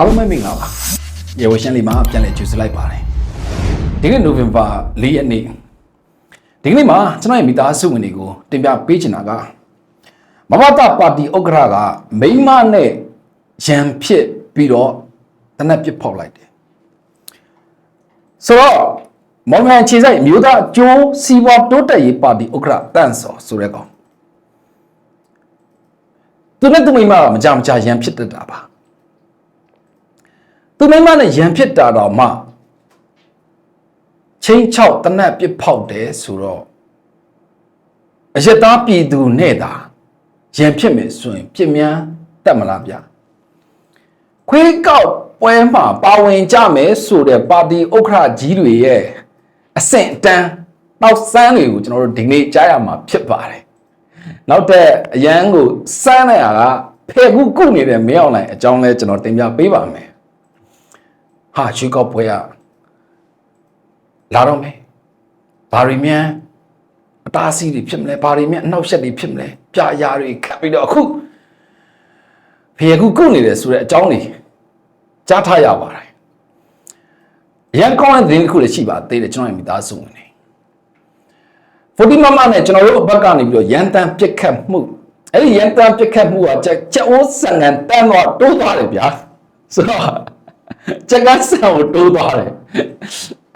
အားလုံးပဲမင်္ဂလာပါရေဝရှင်လေးမှာပြန်လည်ကြိုဆိုလိုက်ပါတယ်ဒီနေ့နိုဝင်ဘာ၄ရက်နေ့ဒီကနေ့မှာကျွန်တော်ရဲ့မိသားစုဝင်တွေကိုတင်ပြပေးချင်တာကမဘတာပါတီဥက္ကဋ္ဌကမိန်းမနဲ့ရန်ဖြစ်ပြီးတော့တနက်ပစ်ဖောက်လိုက်တယ်ဆိုတော့မောင်မြန်ခြေဆိုင်အမျိုးသားအကျိုးစီးပွားတိုးတက်ရေးပါတီဥက္ကဋ္ဌတန့်စော်ဆိုတဲ့ကောင်သူနဲ့သူမိန်းမကမကြမကြရန်ဖြစ်တတ်တာပါ သူမိမနဲ့ရန်ဖြစ်တာတော့မှချင်းချောက်တနတ်ပစ်ဖောက်တယ်ဆိုတော့အယက်သားပြည်သူနဲ့သာရန်ဖြစ်မယ်ဆိုရင်ပြစ်များတက်မလားဗျခွေးကောက်ပွဲမှာပါဝင်ကြမယ်ဆိုတဲ့ပါတီဥက္ကဋ္ဌကြီးတွေရဲ့အဆင့်အတန်းနောက်စမ်းတွေကိုကျွန်တော်တို့ဒီနေ့ကြားရမှာဖြစ်ပါတယ်နောက်တဲ့အရန်ကိုစမ်းတဲ့ဟာကဖဲခုကုနေတဲ့မင်းအောင်လိုင်အကြောင်းလဲကျွန်တော်တင်ပြပေးပါမယ် ဟာရွှေကောက်ပွဲရလာတော့မယ်ဘာတွေမြန်အတားအဆီးတွေဖြစ်မလဲဘာတွေမြန်အနောက်ရှက်တွေဖြစ်မလဲပြအရာတွေခတ်ပြီးတော့အခုဖေယခုကုတ်နေတယ်ဆိုတဲ့အကြောင်းတွေကြားထားရပါတယ်ရန်ကောင်းတဲ့သတင်းတစ်ခုလည်းရှိပါသေးတယ်ကျွန်တော်ရဲ့မိသားစုဝင်တွေဖိုဒီမမနဲ့ကျွန်တော်တို့ဘက်ကနေပြီးတော့ရန်တန်ပြစ်ခတ်မှုအဲ့ဒီရန်တန်ပြစ်ခတ်မှုကချက်ချက်အိုးဆန်ကန်တန်းတော့တိုးသွားတယ်ဗျာဆိုတော့ ချက်ကဆန်ကိုတိုးသွားတယ်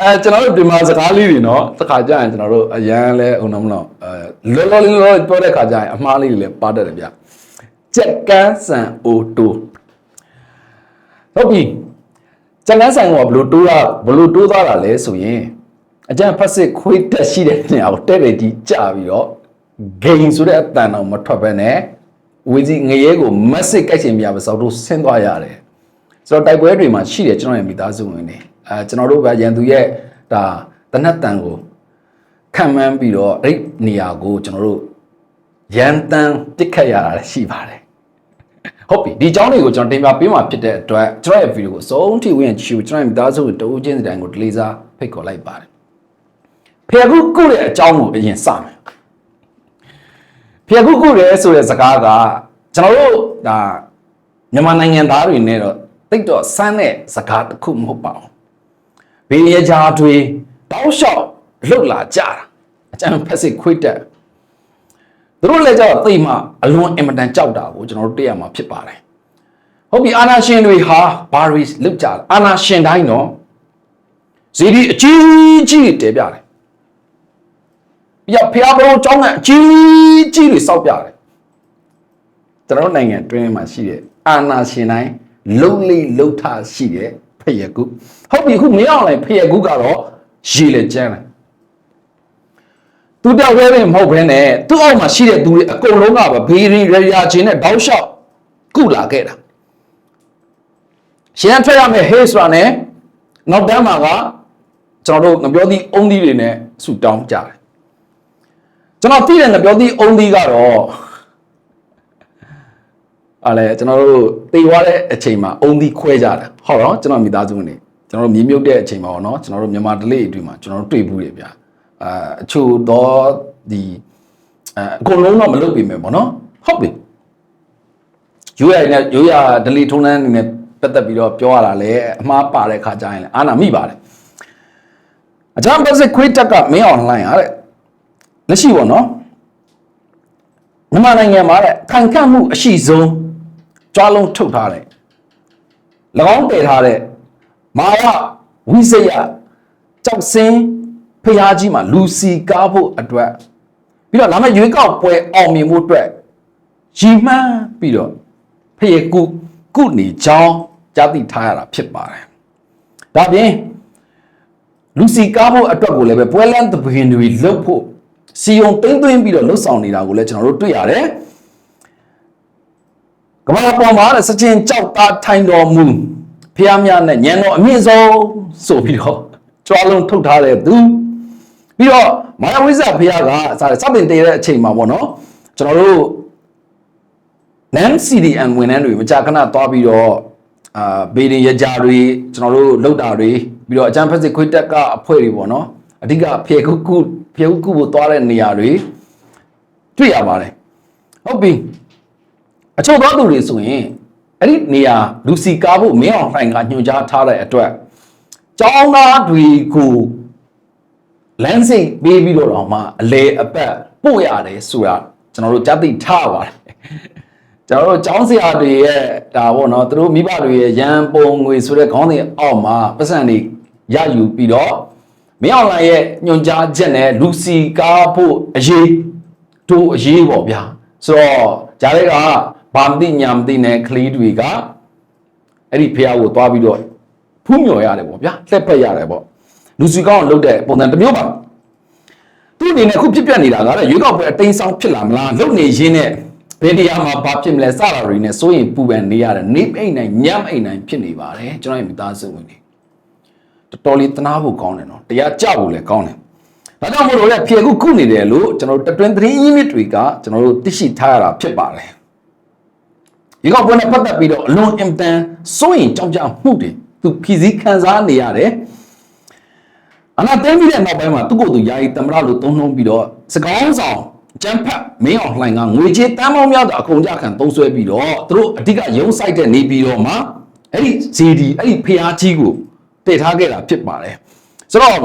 အဲကျွန်တော်တို့ဒီမှာစကားလေးတွေနော်တစ်ခါကြာရင်ကျွန်တော်တို့အရန်လဲဦးနှမလို့အဲလောလောလေးလောပြောတဲ့ခါကြာရင်အမှားလေးတွေလည်းပါတတ်တယ်ဗျချက်ကဆန်အိုတိုးဟုတ်ပြီချက်ကဆန်ကဘလို့တိုးတာဘလို့တိုးသွားတာလဲဆိုရင်အကျန်ဖက်စစ်ခွေးတက်ရှိတဲ့နေရာကိုတဲ့တဲ့ကြီးကြပြီးတော့ဂိမ်းဆိုတဲ့အတန်တော့မထွက်ပဲနဲ့ဝီစီငရဲကိုမက်စစ်ကြိုက်ချင်ပြပါစောတို့ဆင်းသွားရတယ် ဆိုတော့တိုက်ပွဲတွေမှာရှိတယ်ကျွန်တော်ရဲ့မိသားစုဝင်တွေအဲကျွန်တော်တို့ကရန်သူရဲ့ဒါတနတ်တန်ကိုခံမှန်းပြီးတော့အဲ့ဒီနေရာကိုကျွန်တော်တို့ရန်တန်ပြစ်ခတ်ရတာလည်းရှိပါတယ်ဟုတ်ပြီဒီအကြောင်းတွေကိုကျွန်တော်တင်ပြပေးမှာဖြစ်တဲ့အတွက်ကျွန်တော်ရဲ့ဗီဒီယိုကိုအဆုံးထိဝင်ချူကျွန်တော်ရဲ့မိသားစုဝင်တဦးချင်းစီတိုင်းကိုဒလေးစားဖိတ်ခေါ်လိုက်ပါတယ်ဖေခုကုတဲ့အကြောင်းကိုအရင်စမယ်ဖေခုကုရဲဆိုတဲ့စကားကကျွန်တော်တို့ဒါမြန်မာနိုင်ငံသားတွေနဲ့တော့ တိတ်တော့စမ်းတဲ့စကားတစ်ခုမဟုတ်ပါဘူးဘေးရကြားတွေတောက်လျှောက်လှုပ်လာကြတာအကျံဖက်စစ်ခွေးတက်သူတို့လည်းကြောက်သိမှအလွန်အင်မတန်ကြောက်တာကိုကျွန်တော်တို့တွေ့ရမှာဖြစ်ပါတယ်ဟုတ်ပြီအာနာရှင်တွေဟာဘာတွေလုတ်ကြလဲအာနာရှင်တိုင်းတော့ဇီဒီအကြီးကြီးတဲပြတယ်ပြဖျားဘုံကျောင်းကအကြီးကြီးတွေစောက်ပြတယ်ကျွန်တော်တို့နိုင်ငံတွင်းမှာရှိတဲ့အာနာရှင်တိုင်း လုံလေးလှုပ်ထားရှိတဲ့ဖယကုဟုတ်ပြီခုမရောက်လိုက်ဖယကုကတော့ရေလေကျန်းတယ်သူတောက်ဝဲပဲမဟုတ်ဘဲနဲ့သူ့အောက်မှာရှိတဲ့သူတွေအကုန်လုံးကပဲဘေးရင်ရရချင်းနဲ့တောက်လျှောက်ကုလာခဲ့တာရှင်ထွက်ရမယ်ဟေးဆိုတာနဲ့နောက်တန်းမှာကကျွန်တော်တို့ငပြောသည့်အုံးသီးတွေနဲ့ဆူတောင်းကြတယ်ကျွန်တော်သိတဲ့ငပြောသည့်အုံးသီးကတော့ အားလဲကျွန်တော်တို့တေသွားတဲ့အချိန်မှာအုံသီးခွဲကြတာဟုတ်တော့ကျွန်တော်မိသားစုဝင်တွေကျွန်တော်တို့မြေမြုပ်တဲ့အချိန်မှာပေါ့နော်ကျွန်တော်တို့မြန်မာဒလေးအတွင်းမှာကျွန်တော်တို့တွေ့ဘူးတွေဗျာအာအချို့တော့ဒီအအကုန်လုံးတော့မလုပ်ပြီမယ်ပေါ့နော်ဟုတ်ပြီရိုးရနဲ့ရိုးရဒလီထုံးတန်းအနေနဲ့ပတ်သက်ပြီးတော့ပြောရတာလေအမှားပါတဲ့ခါကျရင်လည်းအာနာမိပါတယ်အကြမ်းပတ်စစ်ခွေးတက်ကမင်းအောင်လှိုင်းဟာတဲ့လက်ရှိပေါ့နော်မြန်မာနိုင်ငံမှာတဲ့ခံခတ်မှုအရှိဆုံး ကြွားလုံးထုတ်ထားတယ်၎င်းတည်ထားတဲ့မာဝဝိဇယကြောက်စင်းဖျားကြီးမှာလူစီကားဖို့အတွက်ပြီးတော့လာမယ့်ရွေးကောက်ပွဲအောင်မြင်ဖို့အတွက်ရည်မှန်းပြီးတော့ဖယေကုကုနေချောင်းကြားသိထားရတာဖြစ်ပါတယ်ဒါပြင်လူစီကားဖို့အတွက်ကိုလည်းပဲပွဲလန်းသဘင်တွေလှုပ်ဖို့စီယုံသိမ့်သိမ့်ပြီးတော့လှုပ်ဆောင်နေတာကိုလည်းကျွန်တော်တို့တွေ့ရတယ် ကမ္ဘာပေါ်မှာတဲ့စကြင်ကြောက်သားထိုင်တော်မူဖျားများနဲ့ညံတော်အမြင့်ဆုံးဆိုပြီးတော့ကြွားလုံးထုတ်ထားတဲ့သူပြီးတော့မာယဝိဇ္ဇဖျားကစစပင်တည်တဲ့အချိန်မှာပေါ့နော်ကျွန်တော်တို့ NAN CDN ဝန်ထမ်းတွေမကြာခဏသွားပြီးတော့အာဘေဒင်ရကြတွေကျွန်တော်တို့လောက်တာတွေပြီးတော့အကြံဖက်စစ်ခွေးတက်ကအဖွဲ့တွေပေါ့နော်အဓိကဖေကုကုဖေကုကုကိုသွားတဲ့နေရာတွေတွေ့ရပါတယ်ဟုတ်ပြီ အချို့သောသူတွေဆိုရင်အဲ့ဒီနေရာလူစီကားဖို့မင်းအောင်လှိုင်ကညွှန်ကြားထားတဲ့အတွက်ကျောင်းသားတွေကိုလမ်းစိတ်ပေးပြီးတော့တော့မှအလေအပတ်ပို့ရတယ်ဆိုတာကျွန်တော်တို့ကြားသိထားပါတယ်ကျွန်တော်တို့ကျောင်းဆရာတွေရဲ့ဒါပေါ့နော်သူတို့မိဘတွေရဲ့ရန်ပုံငွေဆိုတဲ့ခေါင်းစဉ်အောက်မှာပတ်စံတွေရယူပြီးတော့မင်းအောင်လှိုင်ရဲ့ညွှန်ကြားချက်နဲ့လူစီကားဖို့အရေးတို့အရေးပေါ့ဗျာဆိုတော့ဂျားတွေက ဘာမသိညာမသိနဲ့ကလေးတွေကအဲ့ဒီဖះကိုသွားပြီးတော့ဖူးမြော်ရတယ်ပေါ့ဗျာလှက်ပတ်ရတယ်ပေါ့လူစီကောင်းလှုပ်တဲ့ပုံစံတစ်မျိုးပါသူအနေနဲ့ခုဖြစ်ပြနေတာကလည်းရွေးကောက်ပွဲအတိမ်ဆောင်ဖြစ်လာမလားလုံနေရင်းနဲ့ဘယ်တရားမှာဘာဖြစ်မလဲစတာတွေနဲ့စိုးရင်ပူပန်နေရတယ်နေအိမ်နိုင်ညမ်းအိမ်နိုင်ဖြစ်နေပါတယ်ကျွန်တော်ရဲ့မိသားစုဝင်တွေတော်တော်လေးတနာဖို့ကောင်းတယ်နော်တရားကြဖို့လည်းကောင်းတယ်ဒါကြောင့်မို့လို့လည်းဖြေခုခုနေတယ်လို့ကျွန်တော်တို့တတွင်သတင်းရင်းမြစ်တွေကကျွန်တော်တို့သိရှိထားရတာဖြစ်ပါတယ် ဒီကောက်ပွဲနဲ့ပတ်သက်ပြီးတော့အလွန်အင်တန်စိုးရင်ကြောက်ကြမှုတွေသူဖြည့်စည်းခံစားနေရတယ်အနာသိမ်းပြီးတဲ့နောက်ပိုင်းမှာသူ့ကိုယ်သူယာယီတမရလို့သုံးနှုံးပြီးတော့စကောင်းဆောင်ကျန်းဖတ်မင်းအောင်လှိုင်ကငွေကြေးတန်းပေါင်းများစွာအကုန်ကြခံသုံးဆွဲပြီးတော့သူတို့အဓိကရုံးဆိုင်တဲ့နေပြီးတော့မှအဲ့ဒီဇီဒီအဲ့ဒီဖျားကြီးကိုတည်ထားခဲ့တာဖြစ်ပါတယ်ဆိုတော့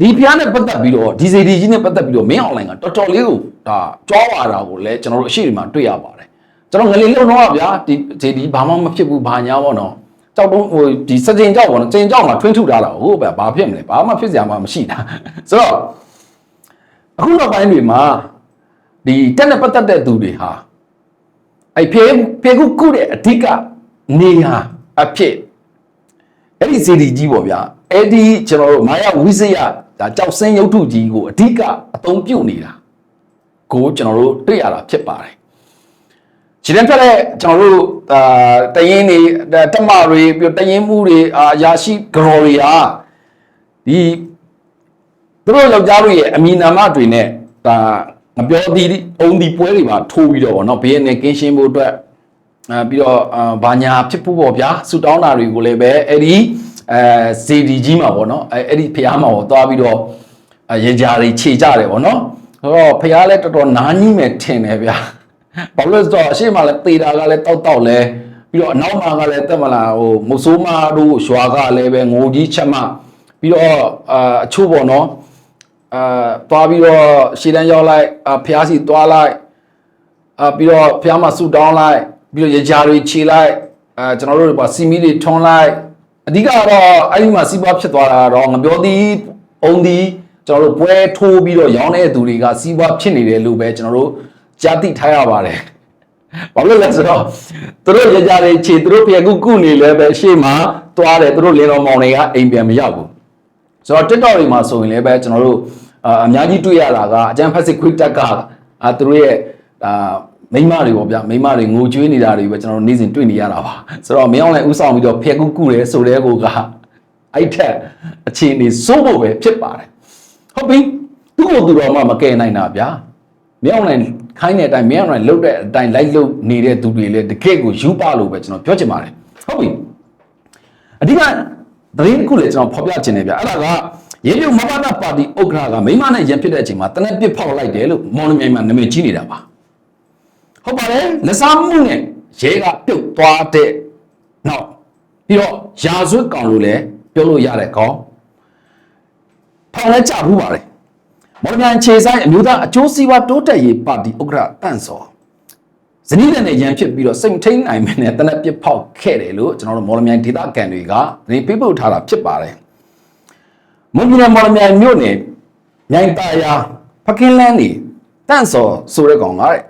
ဒီဖျားနဲ့ပတ်သက်ပြီးတော့ဒီဇီဒီကြီးနဲ့ပတ်သက်ပြီးတော့မင်းအောင်လှိုင်ကတော်တော်လေးကိုဒါကြွားဝါတာကိုလည်းကျွန်တော်တို့အရှိဒီမှာတွေ့ရပါတယ် ကျွန်တော်ငလေးလုံးတော့ဗျာဒီဇီဒီဘာမှမဖြစ်ဘူးဘာညာပေါ့နော်ကြောက်တော့ဟိုဒီစကြင်ကြောက်ပေါ့နော်စကြင်ကြောက်မှာထွင်းထုထားတာဟုတ်ပဲဘာဖြစ်မလဲဘာမှဖြစ်စရာမှမရှိတာဆိုတော့အခုနောက်ပိုင်းတွေမှာဒီတက်နဲ့ပတ်သက်တဲ့သူတွေဟာအဲ့ဖေဖေခုကုတဲ့အဓိကနေဟာအဖြစ်အဲ့ဒီစီဒီကြီးပေါ့ဗျာအဲ့ဒီကျွန်တော်တို့မာယာဝိဇယဒါကြောက်စင်းရုပ်ထုကြီးကိုအဓိကအသုံးပြုနေတာကိုကျွန်တော်တို့တွေ့ရတာဖြစ်ပါတယ် ခြေတန်းဖြတ်တဲ့ကျွန်တော်တို့အာတရင်တွေတက်မတွေပြီးတရင်မှုတွေအာရာရှိဂရော်တွေဟာဒီသူတို့ယောက်ျားတို့ရဲ့အမည်နာမတွေနဲ့ဒါမပြောသည်အုံဒီပွဲတွေမှာထိုးပြီးတော့ဗောနော်ဘေးနဲ့ကင်းရှင်းဖို့အတွက်အာပြီးတော့အာဘာညာဖြစ်ဖို့ပေါ့ဗျာဆူတောင်းတာတွေကိုလည်းပဲအဲ့ဒီအဲဇေဒီကြီးမှာဗောနော်အဲအဲ့ဒီဖះမှာဗောသွားပြီးတော့ရေကြာတွေခြေကြတယ်ဗောနော်ဆိုတော့ဖះလည်းတော်တော်နားကြီးမယ်ထင်တယ်ဗျာ ဘာလို့လဲဆိုတော့အရှိမလည်းတေတာကလည်းတောက်တောက်လဲပြီးတော့အနောက်မှာကလည်းတက်မလားဟိုမုဆိုးမတို့ရွာကလည်းပဲငိုကြီးချက်မပြီးတော့အာအချို့ဗောနော်အာသွားပြီးတော့ရှေ့တန်းရောက်လိုက်အာဖျားစီသွားလိုက်အာပြီးတော့ဖျားမှာဆူတောင်းလိုက်ပြီးတော့ရကြာတွေခြေလိုက်အာကျွန်တော်တို့ကစီမီတွေထွန်းလိုက်အဓိကတော့အဲ့ဒီမှာစီးပွားဖြစ်သွားတာတော့ငပြောသည်အုံသည်ကျွန်တော်တို့ပွဲထိုးပြီးတော့ရောင်းတဲ့သူတွေကစီးပွားဖြစ်နေတယ်လို့ပဲကျွန်တော်တို့ ကြားသိထားရပါတယ်ဘာလို့လဲဆိုတော့သူတို့ရကြတွေခြေသူတို့ပြန်ကုကုနေလဲပဲရှေ့မှာသွားတယ်သူတို့လင်းတော်မောင်တွေကအိမ်ပြန်မရောက်ဘူးဆိုတော့ TikTok တွေမှာဆိုရင်လည်းပဲကျွန်တော်တို့အာအများကြီးတွေ့ရတာကအကျန်းဖက်စစ်ခွိတက်ကအာသူတို့ရဲ့အာမိမတွေပေါ့ဗျမိမတွေငိုကြွေးနေတာတွေပဲကျွန်တော်တို့နေ့စဉ်တွေ့နေရတာပါဆိုတော့မင်းအောင်လည်းဥဆောင်ပြီးတော့ဖျက်ကုကုတယ်ဆိုတဲ့ကိုကအဲ့ထက်အခြေအနေစိုးဖို့ပဲဖြစ်ပါတယ်ဟုတ်ပြီသူ့ကိုသူတော်မှမကယ်နိုင်တာဗျာ မင်းအောင်လည်းခိုင်းတဲ့အတိုင်းမင်းအောင်လည်းလှုပ်တဲ့အတိုင်းလိုက်လှုပ်နေတဲ့သူတွေလည်းတကယ့်ကိုယူပလို့ပဲကျွန်တော်ပြောချင်ပါတယ်ဟုတ်ပြီအဓိကသတင်းတစ်ခုလည်းကျွန်တော်ဖော်ပြခြင်းတယ်ဗျအဲ့ဒါကရေပြုတ်မဘာနာပါတီဥက္ကဋ္ဌကမိမနဲ့ရန်ဖြစ်တဲ့အချိန်မှာတနက်ပစ်ဖောက်လိုက်တယ်လို့မော်လမြိုင်မှာနာမည်ကြီးနေတာပါဟုတ်ပါတယ်လက်စားမှုနဲ့ရဲကပြုတ်သွားတဲ့နောက်ပြီးတော့ရာဇဝတ်ကောင်လို့လည်းပြောလို့ရတဲ့ကောင်ဖောင်လည်းကြဘူးပါတယ် မော်လမြိုင်ခြေဆိုင်အမျိုးသားအကျိုးစီးပွားတိုးတက်ရေးပါတီဥက္ကဋ္ဌတန့်စော်ဇနီးနဲ့ရန်ဖြစ်ပြီးတော့စိတ်ထိန်နိုင်မယ်နဲ့တနက်ပစ်ဖောက်ခဲ့တယ်လို့ကျွန်တော်တို့မော်လမြိုင်ဒေသခံတွေကသတင်းပေးပို့ထားတာဖြစ်ပါတယ်မွန်ပြည်နယ်မော်လမြိုင်မြို့နယ်မြိုင်တာယာဖကင်းလန်းနေတန့်စော်ဆိုတဲ့ကောင်ကတဲ့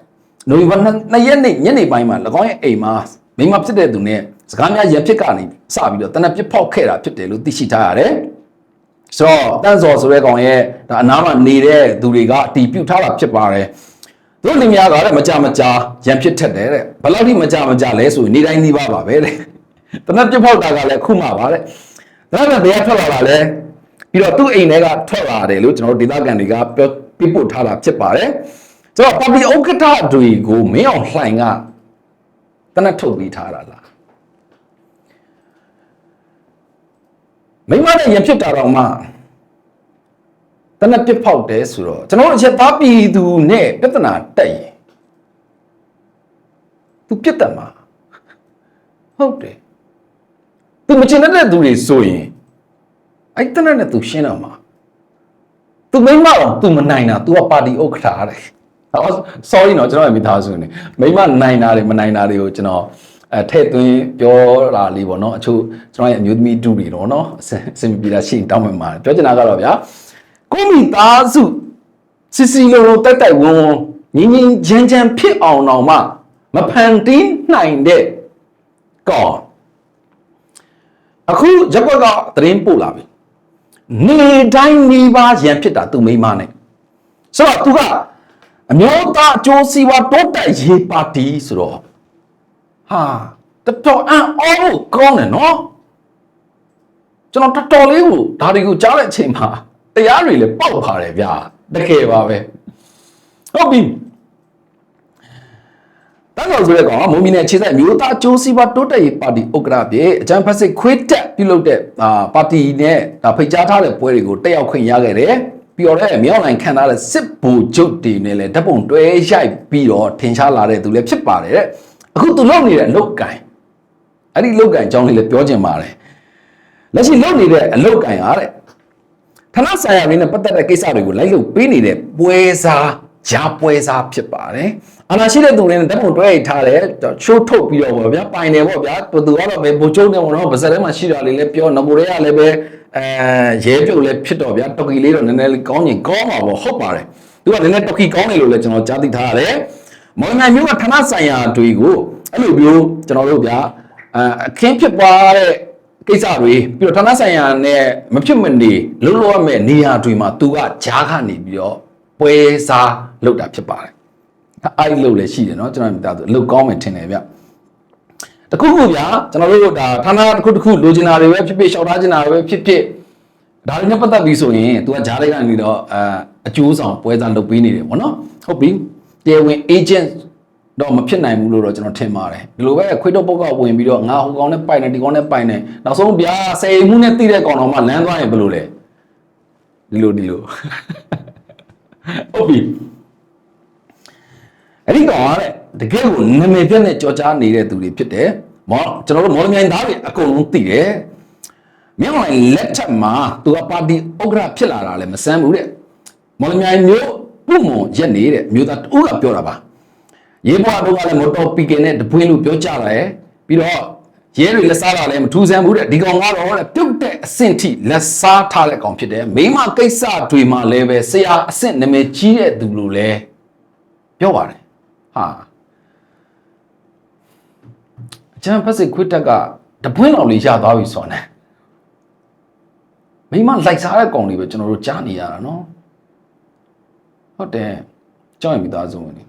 နိုဝင်ဘာ2ရက်နေ့ညနေပိုင်းမှာ၎င်းရဲ့အိမ်မှာမိမဖြစ်တဲ့သူနဲ့စကားများရန်ဖြစ်ကနေစပြီးတော့တနက်ပစ်ဖောက်ခဲ့တာဖြစ်တယ်လို့သိရှိထားရတယ်ဆိုတော့တန့်စော်ဆိုတဲ့ကောင်ရဲ့ ဒါအနားမှာနေတဲ့သူတွေကအတီးပြုတ်ထားတာဖြစ်ပါတယ်သူတို့လင်မယားကလည်းမကြမကြာရန်ဖြစ်ထက်တယ်တဲ့ဘယ်လောက်ထိမကြမကြာလဲဆိုရင်နေတိုင်းနှီးပါပါပဲတဲ့တနက်ပြစ်ဖောက်တာကလည်းခုမှပါတဲ့ဒါပေမဲ့ဘယ်ကထွက်လာတာလဲပြီးတော့သူ့အိမ်ထဲကထွက်လာတယ်လို့ကျွန်တော်တို့ဒေသခံတွေကပြောပြပို့ထားတာဖြစ်ပါတယ်ကျွန်တော်ပါတီဥက္ကဋ္ဌတွေကိုမင်းအောင်လှိုင်ကတနက်ထုတ်ပြီးထားတာလားမိမနဲ့ရန်ဖြစ်တာတော့မှ တနက်ပြစ်ဖောက်တယ်ဆိုတော့ကျွန်တော်တို့အချက်သားပြည်သူနဲ့ပြဿနာတက်ရင်သူပြစ်တယ်မှာဟုတ်တယ်သူမချင်တဲ့သူတွေဆိုရင်အဲ့တနက်နဲ့သူရှင်းတော့မှာသူမိမတော့သူမနိုင်တာ तू ကပါတီဥက္ကဋ္ဌတဲ့ဟော sorry နော်ကျွန်တော်မိသားစုနေမိမနိုင်တာတွေမနိုင်တာတွေကိုကျွန်တော်အဲထည့်သွင်းပြောတာလေးပေါ့နော်အချို့ကျွန်တော်ရဲ့အမျိုးသမီးတူတွေတော့နော်အစင်ပြေတာရှိရင်တောင်းပန်ပါတယ်ပြောချင်တာကတော့ဗျာ ကိုမိသားစုစစ်စီလုံးလုံးတိုက်တိုက်ဝန်းဝန်းငင်းငင်းချမ်းချမ်းဖြစ်အောင်တော့မှမဖန်တီးနိုင်တဲ့ကောအခုရက်ကွက်ကသတင်းပို့လာပြီနေတိုင်းနေပါရန်ဖြစ်တာသူမိမနဲ့ဆိုတော့သူကအမျိုးသားအကျိုးစီးပွားတိုးတက်ရေးပါတီဆိုတော့ဟာတော်တော်အံ့ဩဖို့ကောင်းတယ်နော်ကျွန်တော်တော်တော်လေးကိုဒါတွေကိုကြားတဲ့အချိန်မှာ တရားတွေလည်းပေါက်ပါတယ်ဗျာတကယ်ပါပဲဟုတ်ပြီတန်းတော်ဆိုတဲ့ကောင်ကမုံမီနဲ့ခြေဆိုင်မျိုးသားကျိုးစီးပွားတိုးတက်ရေးပါတီဥက္ကဋ္ဌပြည်အကြံဖက်စစ်ခွေးတက်ပြုလုပ်တဲ့အာပါတီနဲ့ဒါဖိတ်ကြားထားတဲ့ပွဲတွေကိုတက်ရောက်ခွင့်ရခဲ့တယ်ပြီးတော့လည်းမြောက်နိုင်ခံထားတဲ့စစ်ဘူချုပ်တွေနဲ့လည်းဓာတ်ပုံတွဲရိုက်ပြီးတော့ထင်ရှားလာတဲ့သူလည်းဖြစ်ပါတယ်တဲ့အခုသူလုပ်နေတဲ့အလုပ်ကင်အဲ့ဒီလုပ်ကင်အကြောင်းလေးလည်းပြောချင်ပါတယ်လက်ရှိလုပ်နေတဲ့အလုပ်ကင်အားတဲ့ ဌာနဆိုင်ရာတွေနဲ့ပတ်သက်တဲ့ကိစ္စတွေကိုလိုက်လုပ်ပေးနေတဲ့ပွဲစားဂျာပွဲစားဖြစ်ပါတယ်။အာနာရှိတဲ့သူတွေနဲ့တက်ပုံတွဲရထားတယ်ချိုးထုတ်ပြီးတော့ဗောဗျာပိုင်တယ်ဗောဗျာသူကတော့ပဲဘိုးကျုံနေဗောနော်ဗစက်ထဲမှာရှိတာလေးလည်းပြောနဂိုတွေကလည်းပဲအဲရဲပြုတ်လည်းဖြစ်တော့ဗျာတော်ကီလေးတော့နည်းနည်းလေးကောင်းရင်ကောင်းပါဗောဟုတ်ပါတယ်။သူကနည်းနည်းတော်ကီကောင်းတယ်လို့လည်းကျွန်တော်ကြားသိထားရတယ်။မော်လမြိုင်မျိုးကဌာနဆိုင်ရာတွေကိုအဲ့လိုမျိုးကျွန်တော်တို့ဗျာအအခင်းဖြစ်ပွားတဲ့ ကိစ္စတွေပြီးတော့ဌာနဆိုင်ရာနဲ့မဖြစ်မနေလုံးလုံးရမယ့်နေရာတွေမှာသူကဂျားကနေပြီးတော့ပွဲစားလုပ်တာဖြစ်ပါတယ်အဲ့လုပ်လည်းရှိတယ်เนาะကျွန်တော်မိသားစုအလုပ်ကောင်းမယ်ထင်တယ်ဗျတခုခုဗျာကျွန်တော်တို့ဒါဌာနတစ်ခုတစ်ခုလိုချင်တာတွေပဲဖြစ်ဖြစ်ရှောက်ထားချင်တာတွေပဲဖြစ်ဖြစ်ဒါတွေနဲ့ပတ်သက်ပြီးဆိုရင် तू ကဂျားလေးကနေတော့အအကျိုးဆောင်ပွဲစားလုပ်ပေးနေတယ်ဗောနော်ဟုတ်ပြီတရားဝင် agent တော့မဖြစ်နိုင်ဘူးလို့တော့ကျွန်တော်ထင်ပါတယ်ဒီလိုပဲခွေးတော့ပုတ်ကဝင်ပြီးတော့ငါဟိုကောင်နဲ့ပိုင်နေဒီကောင်နဲ့ပိုင်နေနောက်ဆုံးဗျာဆယ်မှုနဲ့တိတဲ့ကောင်တော်မှလမ်းသွားရင်ဘယ်လိုလဲဒီလိုဒီလိုဟုတ်ပြီအဲ့ဒီကောင်ကတဲ့တကယ်ကိုနာမည်ပြတ်နဲ့ကြော်ကြားနေတဲ့သူတွေဖြစ်တယ်မောကျွန်တော်တို့မော်လမြိုင်သားတွေအကုန်လုံးသိတယ်မြောက်လိုက်လက်ထက်မှာသူကပါတီဥက္ကဋ္ဌဖြစ်လာတာလည်းမဆန်းဘူးတဲ့မော်လမြိုင်မျိုးပုံမွန်ရက်နေတဲ့မျိုးသားတူကပြောတာပါ ရေးဘွားတို့ကလည်းမော်တော်ပီကင်နဲ့တပွင့်လို့ပြောကြတာရယ်ပြီးတော့ရဲတွေလက်စားတာလည်းမထူးဆန်းဘူးတဲ့ဒီကောင်ကတော့တဲ့ပြုတ်တဲ့အဆင့်ထိလက်စားထားတဲ့ကောင်ဖြစ်တယ်မိမကိစ္စတွေမှာလည်းပဲဆရာအဆင့်နာမည်ကြီးတဲ့သူလို့လည်းပြောပါတယ်ဟာအချမ်းဖက်စစ်ခွတ်တက်ကတပွင့်တော်လေးရသွားပြီဆိုတော့ ਨੇ မိမလိုက်စားတဲ့ကောင်တွေပဲကျွန်တော်တို့ကြားနေရတာနော်ဟုတ်တယ်ကြောက်ရင်မိသားစုဝင်နေ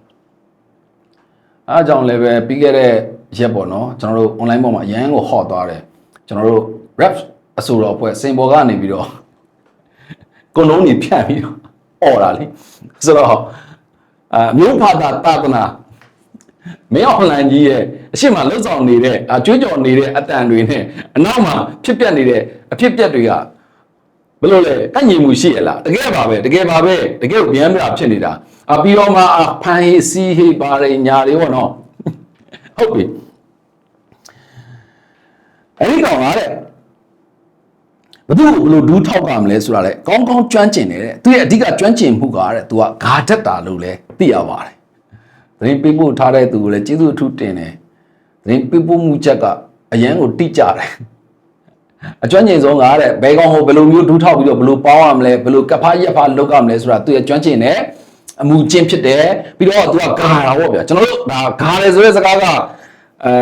အားကြောင့်လည်းပဲပြီးခဲ့တဲ့ရက်ပေါ့နော်ကျွန်တော်တို့ online ပေါ်မှာအရန်ကိုဟော့သွားတယ်ကျွန်တော်တို့ rap အဆိုတော်အဖွဲ့စင်ပေါ်ကနေပြီးတော့ကွန်လုံးနေဖြတ်ပြီးတော့អော်တာလေဆိုတော့အမျိုးဖာတာတာသနာမင်း online ကြီးရဲ့အရှိမလှုပ်ဆောင်နေတဲ့အကျွေးကြော်နေတဲ့အတန်တွေနဲ့အနောက်မှာဖြစ်ပျက်နေတဲ့အဖြစ်ပျက်တွေက ဘယ်လိုလဲကန့်ညီမှုရှိရလားတကယ်ပါပဲတကယ်ပါပဲတကယ်ကိုဗျမ်းပြဖြစ်နေတာအပြီးတော့မှအဖန်ဟေးစီးဟေးပါတယ်ညာတွေပေါ့နော်ဟုတ်ပြီအဲ့ဒီကောင်ကတဲ့ဘသူ့ကိုဘယ်လိုဒူးထောက်ကမလဲဆိုတာလေကောင်းကောင်းကျွမ်းကျင်နေတဲ့သူရဲ့အဓိကကျွမ်းကျင်မှုကတဲ့သူကဂါတက်တာလို့လဲသိရပါတယ်သတင်းပေးပို့ထားတဲ့သူကိုလည်းကျေးဇူးအထူးတင်တယ်သတင်းပေးပို့မှုချက်ကအရန်ကိုတိကျတယ် အကျွမ်းကျင်ဆုံးကတဲ့ဘဲကောင်ကိုဘယ်လိုမျိုးဒူးထောက်ပြီးတော့ဘယ်လိုပေါင်းရမလဲဘယ်လိုကပ်ဖားရက်ဖားလုပ်ရမလဲဆိုတာသူရဲ့ကျွမ်းကျင်တဲ့အမှုချင်းဖြစ်တယ်ပြီးတော့သူကဂါတာပေါ့ဗျာကျွန်တော်တို့ဒါဂါတယ်ဆိုတဲ့စကားကအဲ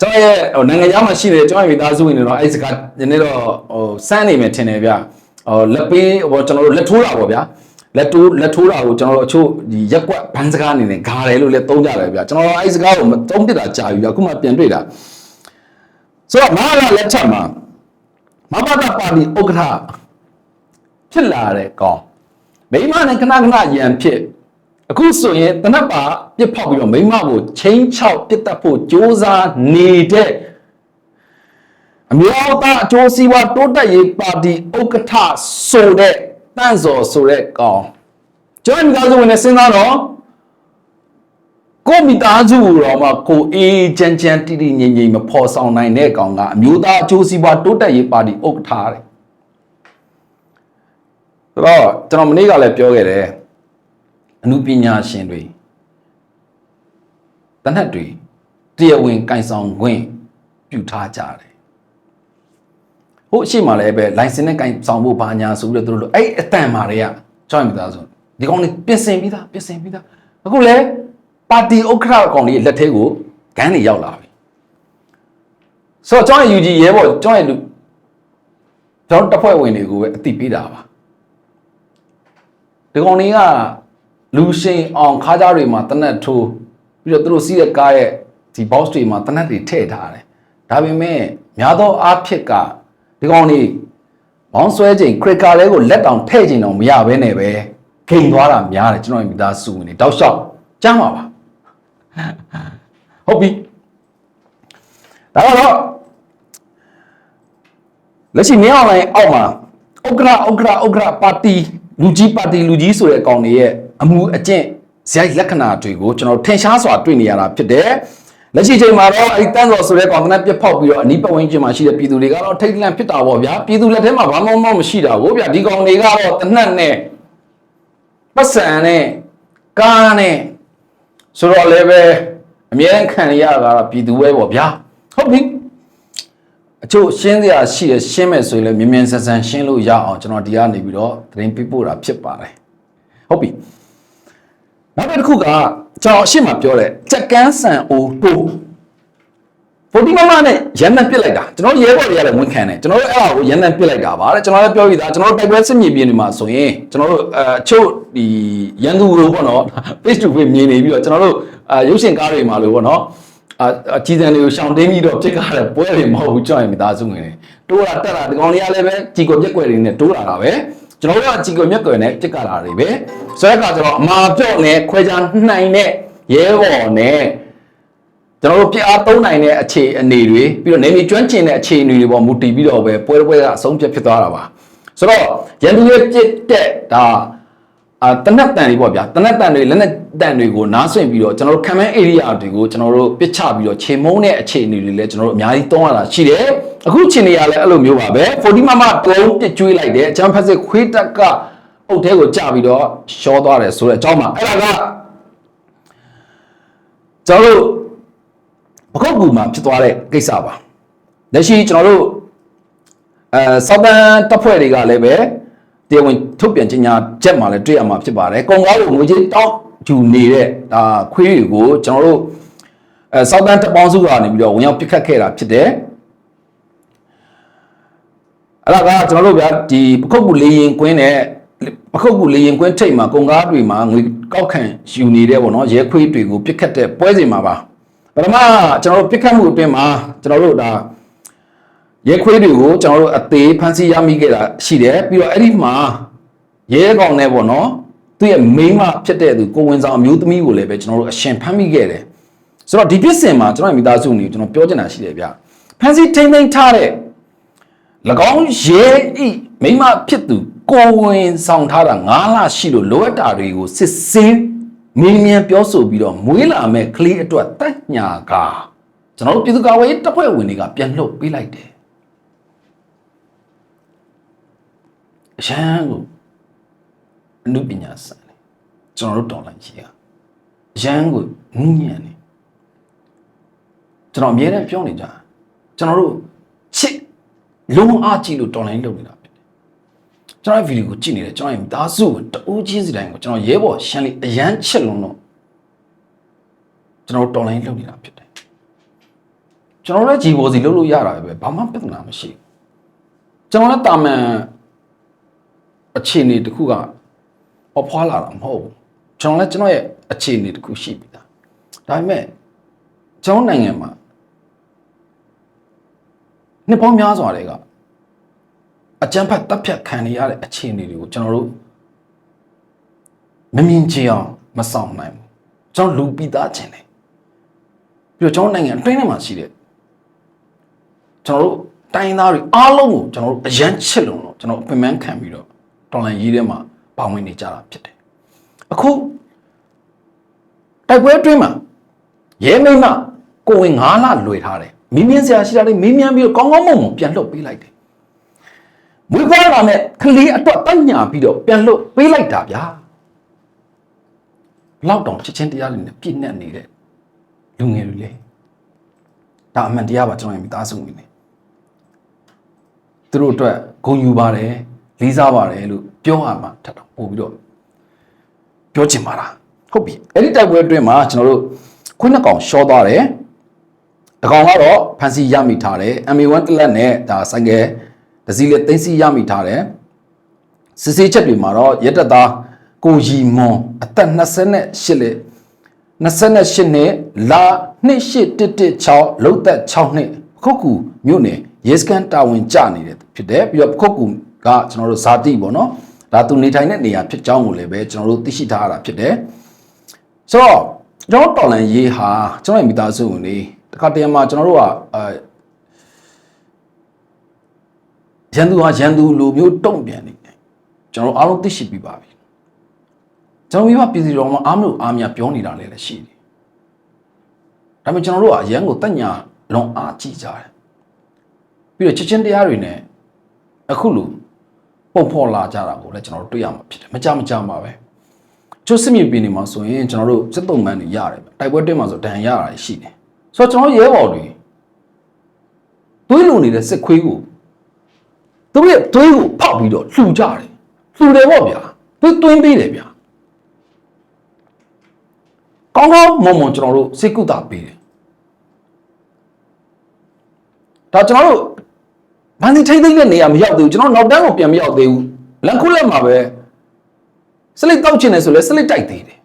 ကျွန်တော်ရဲ့ဟိုနိုင်ငံသားမှာရှိတယ်ကျွန်တော်ရဲ့မိသားစုဝင်တွေတော့အဲ့ဒီစကားဒီနေ့တော့ဟိုစမ်းနေမယ်ထင်တယ်ဗျဟိုလက်ပေးဟိုကျွန်တော်တို့လက်ထိုးတာပေါ့ဗျာလက်တိုးလက်ထိုးတာကိုကျွန်တော်တို့အချို့ဒီရက်ကွက်ဘန်းစကားအနေနဲ့ဂါတယ်လို့လည်းသုံးကြတယ်ဗျာကျွန်တော်အဲ့ဒီစကားကိုမသုံးပြတာကြာပြီဗျာအခုမှပြန်တွေ့တာဆိုတော့မဟာလာလက်ထက်မှာ မဘာတာပါတီဥက္ကဋ္ဌဖြစ်လာတဲ့ကောင်မိမနဲ့ခဏခဏရံဖြစ်အခုဆိုရင်တနတ်ပါပြစ်ဖောက်ပြီးတော့မိမကိုချင်းချောက်ပြစ်တတ်ဖို့ကြိုးစားနေတဲ့အမျိုးသားအကျိုးစီးပွားတိုးတက်ရေးပါတီဥက္ကဋ္ဌဆိုတဲ့တန့်စော်ဆိုတဲ့ကောင်ကျွန်တော်မိသားစုဝင်နဲ့စဉ်းစားတော့ ကိုမိသားစုကိုတော့မှကိုအေးချမ်းချမ်းတိတိငြိမ်ငြိမ်မဖော်ဆောင်နိုင်တဲ့ကောင်ကအမျိုးသားအကျိုးစီးပွားတိုးတက်ရေးပါတီဥက္ကဋ္ဌတဲ့ဆိုတော့ကျွန်တော်မနေ့ကလည်းပြောခဲ့တယ်အမှုပညာရှင်တွေတနတ်တွေတရားဝင်ကင်ဆောင်ခွင့်ပြုထားကြတယ်ဟိုအရှိမှလည်းပဲလိုင်စင်နဲ့ကင်ဆောင်ဖို့ဘာညာဆိုပြီးတော့သူတို့အဲ့အတန်မာတွေကကြောက်ရမိသားဆိုဒီကောင်တွေပြင်ဆင်ပြီးသားပြင်ဆင်ပြီးသားအခုလည်း ပါတီဥက္ကဋ္ဌကောင်တွေလက်ထဲကိုဂန်းတွေရောက်လာပြီဆိုတော့ကျောင်းရဲ့ UG ရဲဘော်ကျောင်းရဲ့လူကျောင်းတပ်ဖွဲ့ဝင်တွေကိုပဲအတိပေးတာပါဒီကောင်တွေကလူရှိန်အောင်ခါးကြားတွေမှာတနက်ထိုးပြီးတော့သူတို့စီးတဲ့ကားရဲ့ဒီ box တွေမှာတနက်တွေထည့်ထားတယ်ဒါပေမဲ့များသောအားဖြင့်ကဒီကောင်တွေမောင်းဆွဲချိန်ခရစ်ကာလေးကိုလက်တောင်ထည့်ချိန်တော့မရဘဲနဲ့ပဲဂိမ်သွားတာများတယ်ကျွန်တော်ရဲ့မိသားစုဝင်တွေတောက်လျှောက်ကြားမှာပါ ဟုတ်ပြီဒါတော့လက်ရှိမင်းအွန်လိုင်းအောက်မှာဥက္ကရာဥက္ကရာဥက္ကရာပါတီလူကြီးပါတီလူကြီးဆိုတဲ့အကောင်တွေရဲ့အမှုအကျင့်ဇယိုက်လက္ခဏာတွေကိုကျွန်တော်ထင်ရှားစွာတွေ့နေရတာဖြစ်တယ်လက်ရှိချိန်မှာတော့အဲဒီတန်းစော်ဆိုတဲ့ကောင်ကနက်ပြတ်ဖောက်ပြီးတော့အနီးပတ်ဝန်းကျင်မှာရှိတဲ့ပြည်သူတွေကတော့ထိတ်လန့်ဖြစ်တာပေါ့ဗျာပြည်သူလက်ထဲမှာဘာမှမမရှိတာဘူးဗျာဒီကောင်တွေကတော့တနတ်နဲ့ပတ်စံနဲ့ကားနဲ့ ဆိုတော့လည်းပဲအမြဲတမ်းခံရတာကတော့ပြည်သူပဲပေါ့ဗျာဟုတ်ပြီအချို့ရှင်းစရာရှိရရှင်းမယ်ဆိုရင်လည်းမြင်မြင်ဆန်ဆန်ရှင်းလို့ရအောင်ကျွန်တော်ဒီကနေပြီးတော့သတင်းပြပို့တာဖြစ်ပါတယ်ဟုတ်ပြီနောက်တစ်ခုကကျွန်တော်အရှင်းမပြောတဲ့ကြက်ကန်းဆန်အိုတိုး ဖိုဒီမမနဲ့ရန်နံပစ်လိုက်တာကျွန်တော်ရဲဘော်တွေကလည်းဝန်ခံတယ်ကျွန်တော်တို့အဲ့ဒါကိုရန်နံပစ်လိုက်တာပါတဲ့ကျွန်တော်လည်းပြောပြီးသားကျွန်တော်တို့တိုက်ပွဲစစ်မြေပြင်တွေမှာဆိုရင်ကျွန်တော်တို့အချို့ဒီရန်သူတို့ပေါ့နော် face to face မြင်နေပြီးတော့ကျွန်တော်တို့ရုပ်ရှင်ကားတွေမှာလို့ပေါ့နော်အကြီးစံတွေကိုရှောင်တင်းပြီးတော့ပြစ်ကားတဲ့ပွဲတွေမဟုတ်ဘူးကြောက်ရင်မိသားစုဝင်တွေတိုးတာတက်တာဒီကောင်တွေကလည်းပဲကြီးကွက်ပြက်ကွက်တွေနဲ့တိုးလာတာပဲကျွန်တော်တို့ကကြီးကွက်မြက်ကွက်နဲ့ပြစ်ကားတာတွေပဲဆိုတဲ့အခါကျတော့အမာပြော့နဲ့ခွဲခြားနိုင်တဲ့ရဲဘော်နဲ့ ကျွန်တော်တို့ပြအားသုံးနိုင်တဲ့အခြေအနေတွေပြီးတော့နေမီကျွမ်းကျင်တဲ့အခြေအနေတွေပေါ်မူတည်ပြီးတော့ပဲပွဲပွဲကအဆုံးဖြတ်ဖြစ်သွားတာပါဆိုတော့ရန်သူရဲ့ပြစ်တဲ့ဒါအာတနက်တန်တွေပေါ့ဗျာတနက်တန်တွေလက်နက်တန်တွေကိုနားဆွင့်ပြီးတော့ကျွန်တော်တို့ command area တွေကိုကျွန်တော်တို့ပစ်ချပြီးတော့ခြေမုံတဲ့အခြေအနေတွေလည်းကျွန်တော်တို့အများကြီးသုံးရတာရှိတယ်အခုခြေနေရလဲအဲ့လိုမျိုးပါပဲ40မမတုံးပစ်ကျွေးလိုက်တယ်အချမ်းဖက်စစ်ခွေးတက်ကအုတ်ထဲကိုကြပြီးတော့ရှောသွားတယ်ဆိုတဲ့အကြောင်းမှာအဲ့ဒါကကျွန်တော်တို့ ပခုတ်ကူမှာဖြစ်သွားတဲ့ကိစ္စပါလက်ရှိကျွန်တော်တို့အဲစောက်တန်တပ်ဖွဲ့တွေကလည်းပဲတရားဝင်ထုတ်ပြန်ကြေညာချက်မှာလည်းတွေ့ရမှာဖြစ်ပါတယ်ကုံကားကိုငွေကြေးတောင်းယူနေတဲ့ဒါခွေးတွေကိုကျွန်တော်တို့အဲစောက်တန်တပ်ပေါင်းစုကနေပြီးတော့ဝင်ရောက်ပစ်ခတ်ခဲ့တာဖြစ်တယ်အဲ့ဒါကကျွန်တော်တို့ဗျာဒီပခုတ်ကူလေရင်ကွင်းနဲ့ပခုတ်ကူလေရင်ကွင်းထိတ်မှာကုံကားတွေမှာငွေကောက်ခံယူနေတဲ့ပေါ့နော်ရဲခွေးတွေကိုပစ်ခတ်တဲ့ပွဲစဉ်မှာပါ ပထမကျွန်တော်တို့ပစ်ခတ်မှုအတွင်းမှာကျွန်တော်တို့ဒါရဲခွေးတွေကိုကျွန်တော်တို့အသေးဖမ်းဆီးရမိခဲ့တာရှိတယ်ပြီးတော့အဲ့ဒီမှာရဲကောင်နဲ့ပေါ့နော်သူ့ရဲ့မိန်းမဖြစ်တဲ့သူကိုဝင်ဆောင်အမျိုးသမီးကိုလည်းပဲကျွန်တော်တို့အရှင်ဖမ်းမိခဲ့တယ်ဆိုတော့ဒီပြစ်စင်မှာကျွန်တော်မိသားစုနေကျွန်တော်ပြောချင်တာရှိတယ်ဗျဖမ်းဆီးထိမ့်သိမ်းထားတဲ့၎င်းရဲဤမိန်းမဖြစ်သူကိုဝင်ဆောင်ထားတာ9လရှိလို့လိုအပ်တာတွေကိုစစ်ဆေး မင်းမြန်ပြောဆိုပြီးတော့မွေးလာမဲ့ကလေးအတွက်တက်ညာကကျွန်တော်တို့ပြည်သူ့ကာကွယ်ရေးတပ်ဖွဲ့ဝင်တွေကပြန်လှုပ်ပေးလိုက်တယ်အရန်ကိုအမှုပညာစံတယ်ကျွန်တော်တို့တော်လိုက်ရှိရအရန်ကိုနူးညံ့နေကျွန်တော်အမြဲတမ်းပြောနေကြကျွန်တော်တို့ချစ်လုံးအားကြည့်လို့တော်လိုင်းလုပ်နေတာဖြစ်တယ် ကျွန်တော်ဗီဒီယိုကိုကြည့်နေတယ်ကျွန်တော်ရဲ့သားစုတအိုးချင်းစီတိုင်းကိုကျွန်တော်ရဲဘော်ရှမ်းလေးအရန်ချစ်လုံးတော့ကျွန်တော်တော်လိုင်းလုပ်နေတာဖြစ်တယ်ကျွန်တော်လည်းဂျီဘောစီလုပ်လို့ရတာပဲဘာမှပြဿနာမရှိဘူးကျွန်တော်လည်းတာမန်အခြေအနေတစ်ခုကဟောဖွာလာတာမဟုတ်ဘူးကျွန်တော်လည်းကျွန်တော်ရဲ့အခြေအနေတစ်ခုရှိပြီသားဒါပေမဲ့ကျွန်တော်နိုင်ငံမှာနှစ်ပေါင်းများစွာတွေက အကြမ်းဖက်တပ်ဖြတ်ခံနေရတဲ့အခြေအနေတွေကိုကျွန်တော်တို့မမြင်ချင်အောင်မဆောင်နိုင်ဘူးကျွန်တော်လူပိသားခြင်းတယ်ပြီးတော့ကျွန်တော်နိုင်ငံအတွင်းထဲမှာရှိတဲ့ကျွန်တော်တို့တိုင်းသားတွေအားလုံးကိုကျွန်တော်တို့အရန်ချစ်လုံးတော့ကျွန်တော်အပင်ပန်းခံပြီးတော့တော်လန်ရေးထဲမှာပါဝင်နေကြတာဖြစ်တယ်အခုတိုက်ပွဲအတွင်းမှာရဲမိမကိုဝင်9လလွယ်ထားတယ်မင်းမြန်းဆရာရှိတာလေးမင်းမြန်းပြီးတော့ကောင်းကောင်းမွန်မွန်ပြန်လွတ်ပေးလိုက်တယ် မွေးဖွားလာနဲ့ကလေးအတွက်တညာပြီးတော့ပြန်လွတ်ပေးလိုက်တာဗျာဘလောက်တောင်ချက်ချင်းတရားတွေနဲ့ပြည့်နှက်နေတဲ့လူငယ်တွေလေဒါအမှန်တရားပါကျွန်တော်ရဲ့မိသားစုဝင်နေသူတို့အတွက်ဂုဏ်ယူပါတယ်လေးစားပါတယ်လို့ပြောရမှာထပ်တော့ပို့ပြီးတော့ပြောချင်ပါလားဟုတ်ပြီအဲ့ဒီတိုက်ပွဲအတွင်းမှာကျွန်တော်တို့ခွင်းနှစ်ကောင်ရှော့သွားတယ်တကောင်ကတော့ဖန်စီရမိထားတယ် MA1 တလက်နဲ့ဒါဆိုင်ကယ် ဒစီလေးသိန်းစီရမိထားတယ်စစ်ဆေးချက်တွေမှာတော့ရက်တက်သားကိုရီမွန်အသက်28လက်28နှစ်လာ2816လုံသက်6နှစ်ခုတ်ကူမြို့နယ်ရဲစကန်တာဝန်ကျနေတယ်ဖြစ်တယ်ပြီးတော့ခုတ်ကူကကျွန်တော်တို့ဇာတိပေါ့နော်ဒါသူနေထိုင်တဲ့နေရာဖြစ်ကြောင်းကိုလည်းပဲကျွန်တော်တို့သိရှိထားရတာဖြစ်တယ်ဆိုတော့ကျွန်တော်တော်လန်ရေးဟာကျွန်တော်ရဲ့မိသားစုဝင်လေးတခါတည်းမှာကျွန်တော်တို့ကအဲ ရန်သူဟာရန်သူလိုမျိုးတုံ့ပြန်နေတယ်ကျွန်တော်တို့အားလုံးသိရှိပြီးပါပြီကျွန်တော်မိဘပြည်စီတော်မှာအားမလို့အားမြပြောနေတာလည်းရှိတယ်ဒါပေမဲ့ကျွန်တော်တို့ကအရန်ကိုတက်ညာလွန်အားကြည့်ကြတယ်ပြီးတော့ချက်ချင်းတရားတွေနဲ့အခုလိုပုံဖော်လာကြတာကိုလည်းကျွန်တော်တို့တွေ့ရမှာဖြစ်တယ်မကြမကြမှာပဲကျိုးစစ်မြေပြင်နေမှာဆိုရင်ကျွန်တော်တို့စစ်တုံးမှန်တွေရတယ်တိုက်ပွဲတင်းမှာဆိုဒဏ်ရတာရှိတယ်ဆိုတော့ကျွန်တော်ရဲဘော်တွေတွေးလုံနေတဲ့စစ်ခွေးကို သူတို့ရဲ့တွေးကိုဖောက်ပြီးတော့လှူကြတယ်လှူတယ်ပေါ့ဗျာတွေးတွင်းပေးတယ်ဗျာကောင်းကောင်းမွန်မွန်ကျွန်တော်တို့စိတ်ကုသပေးတယ်ဒါကျွန်တော်တို့မန်စီထိမ့်သိမ့်တဲ့နေရာမရောက်သေးဘူးကျွန်တော်နောက်တန်းကိုပြန်မရောက်သေးဘူးလက်ခုလက်မှာပဲစလိတ်တောက်ချင်တယ်ဆိုလဲစလိတ်တိုက်သေးတယ်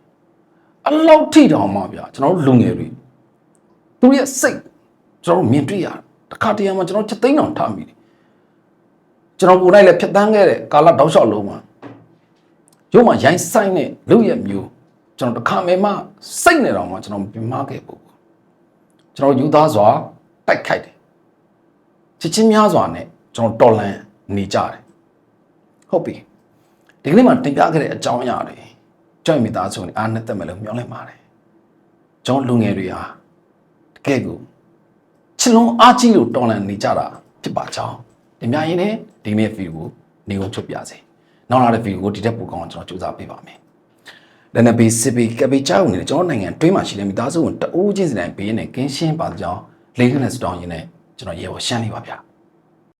အလောက်ထိတောင်မှဗျာကျွန်တော်တို့လူငယ်တွေသူရဲ့စိတ်ကျွန်တော်တို့မြင်တွေ့ရတခါတရံမှာကျွန်တော်ချက်သိန်းအောင်ထားမိတယ် ကျွန်တော်ကိုယ်တိုင်လည်းဖြတ်တန်းခဲ့တဲ့ကာလတောက်လျှောက်လုံးမှာရုပ်မှာရိုင်းဆိုင်တဲ့လူရဲ့မျိုးကျွန်တော်တခါမဲမှစိတ်နေတော့မှကျွန်တော်ပြမခဲ့ဘူးကျွန်တော်ယူသားစွာတိုက်ခိုက်တယ်ချစ်ချင်းများစွာနဲ့ကျွန်တော်တော်လန်နေကြတယ်ဟုတ်ပြီဒီကနေ့မှာတင်ပြခဲ့တဲ့အကြောင်းအရာတွေကြောက်မိသားစုနဲ့အားနဲ့တက်မယ်လို့မျှော်လင့်ပါတယ်ကျွန်တော်လူငယ်တွေဟာတကယ်ကိုချစ်လုံးအားကြီးလို့တော်လန်နေကြတာဖြစ်ပါကြောင်းဒီများရင်လည်း ဒီနေ့ဗီဒီယိုကိုနေအောင်ချုပ်ပြစေနောက်လာတဲ့ဗီဒီယိုကိုဒီတက်ပိုကောင်းအောင်ကျွန်တော်စူးစမ်းပေးပါမယ်လည်းနဘေးစစ်ဘေးကဘေးကြောက်နေတယ်ကျွန်တော်နိုင်ငံတွင်းမှာရှိတဲ့မိသားစုဝင်တအိုးချင်းစီတိုင်းဘေးနဲ့ကင်းရှင်းပါကြောင်းလေးခနဲ့စတောင်းရင်းနဲ့ကျွန်တော်ရေပေါ်ရှမ်းလေးပါဗျာ